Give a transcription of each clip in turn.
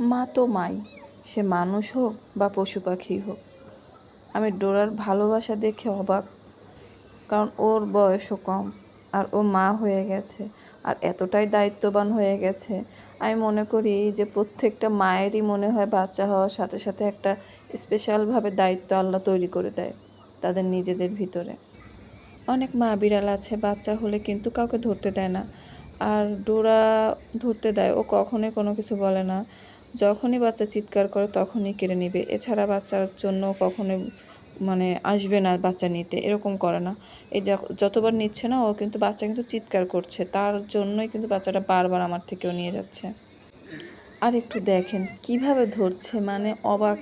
মা তো মাই, সে মানুষ হোক বা পশু পাখি হোক। আমি ডোরার ভালোবাসা দেখে অবাক, কারণ ওর বয়সও কম আর ও মা হয়ে গেছে আর এতটাই দায়িত্ববান হয়ে গেছে। আমি মনে করি যে প্রত্যেকটা মায়েরই মনে হয় বাচ্চা হওয়ার সাথে সাথে একটা স্পেশালভাবে দায়িত্ব আল্লাহ তৈরি করে দেয় তাদের নিজেদের ভিতরে। অনেক মা বিড়াল আছে, বাচ্চা হলে কিন্তু কাউকে ধরতে দেয় না। আর ডোরা ধরতে দেয়, ও কখনোই কোনো কিছু বলে না। যখনই বাচ্চা চিৎকার করে তখনই কেড়ে নেবে। এছাড়া বাচ্চার জন্য কখনোই মানে আসবে না বাচ্চা নিতে, এরকম করে না। এই যতবার নিচ্ছে না, ও কিন্তু বাচ্চা কিন্তু চিৎকার করছে। তার জন্যই কিন্তু বাচ্চাটা বারবার আমার থেকেও নিয়ে যাচ্ছে। আর একটু দেখেন, কীভাবে ধরছে? মানে অবাক।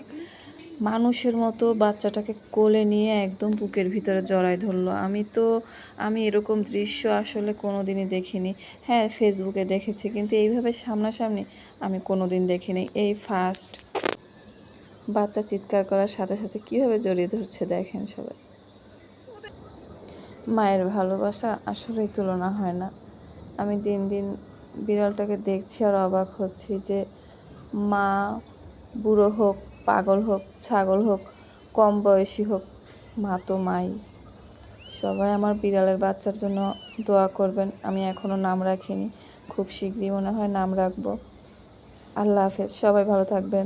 মানুষের মতো বাচ্চাটাকে কোলে নিয়ে একদম বুকের ভিতরে জড়ায় ধরলো। আমি তো, আমি এরকম দৃশ্য আসলে কোনো দিনই দেখিনি। হ্যাঁ ফেসবুকে দেখেছি, কিন্তু এইভাবে সামনাসামনি আমি কোনো দিন দেখিনি। এই ফার্স্ট বাচ্চা চিৎকার করার সাথে সাথে কীভাবে জড়িয়ে ধরছে দেখেন সবাই। মায়ের ভালোবাসা আসলেই তুলনা হয় না। আমি দিন দিন বিড়ালটাকে দেখছি আর অবাক হচ্ছি যে মা বুড়ো হোক পাগল হোক, ছাগল হোক, কম বয়সী হোক, মা তো মাই। সবাই আমার বিড়ালের বাচ্চার জন্য দোয়া করবেন, আমি এখনও নাম রাখিনি। খুব শীঘ্রই মনে হয় নাম রাখব। আল্লাহ হাফেজ, সবাই ভালো থাকবেন।